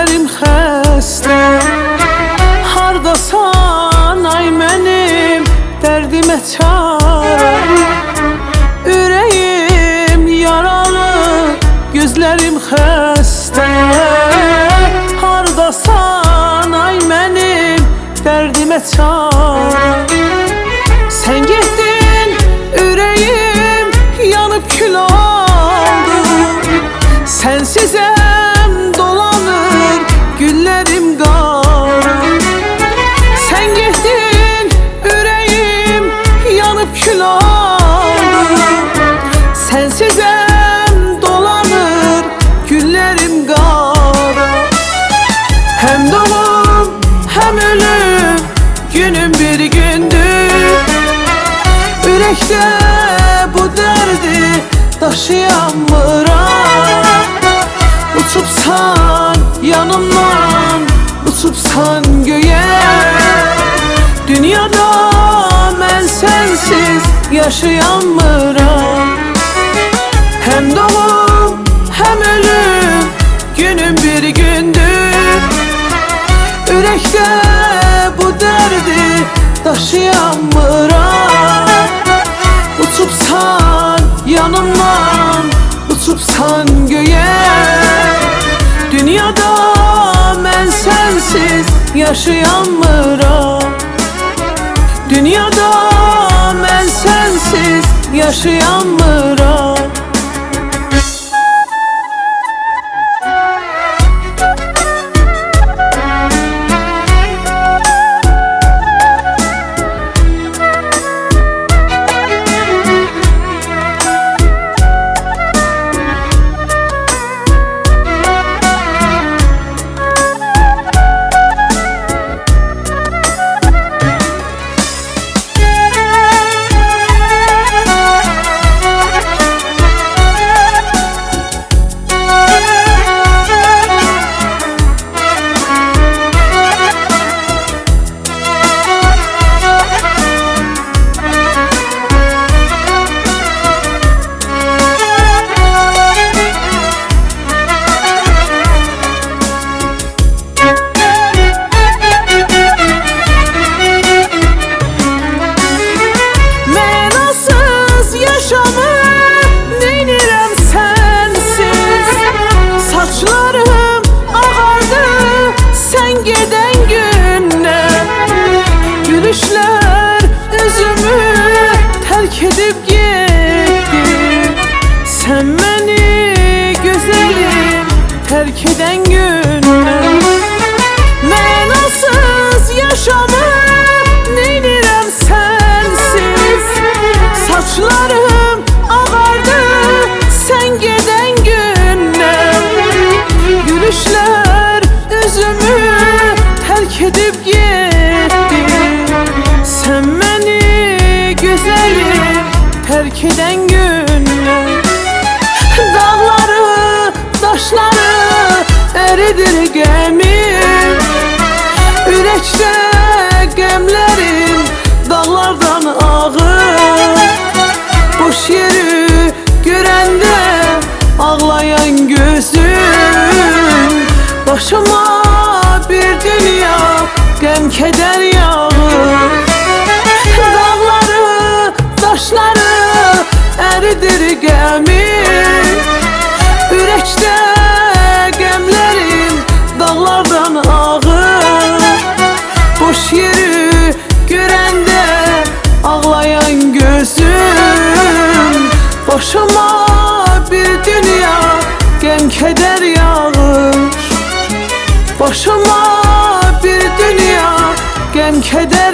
gözlərim xəstə Hardasan ay mənim dərdimə çarə Ürəyim yaralı, gözlərim xəstə Hardasan ay mənim dərdimə çarə Sen gittin yüreğim yanıp kül oldu. Sensizem Bu derdi taşıyamıram Uçupsan yanımdan Uçupsan göğe. Dünyada ben sensiz yaşayamıram Hem doğum hem ölüm Günüm bir gündür. Yürekte bu derdi taşıyamıram yaşayamıram Dünyada ben sensiz yaşayamıram tərk edən gündən Mənasız yaşamı neynirəm sənsiz Saçlarım ağardı sen gedən gündən Gülüşlər üzümü tərk edib getdi Sən məni gözəlim tərk edən Başıma bir dünya gem keder yağır Başıma bir dünya gem keder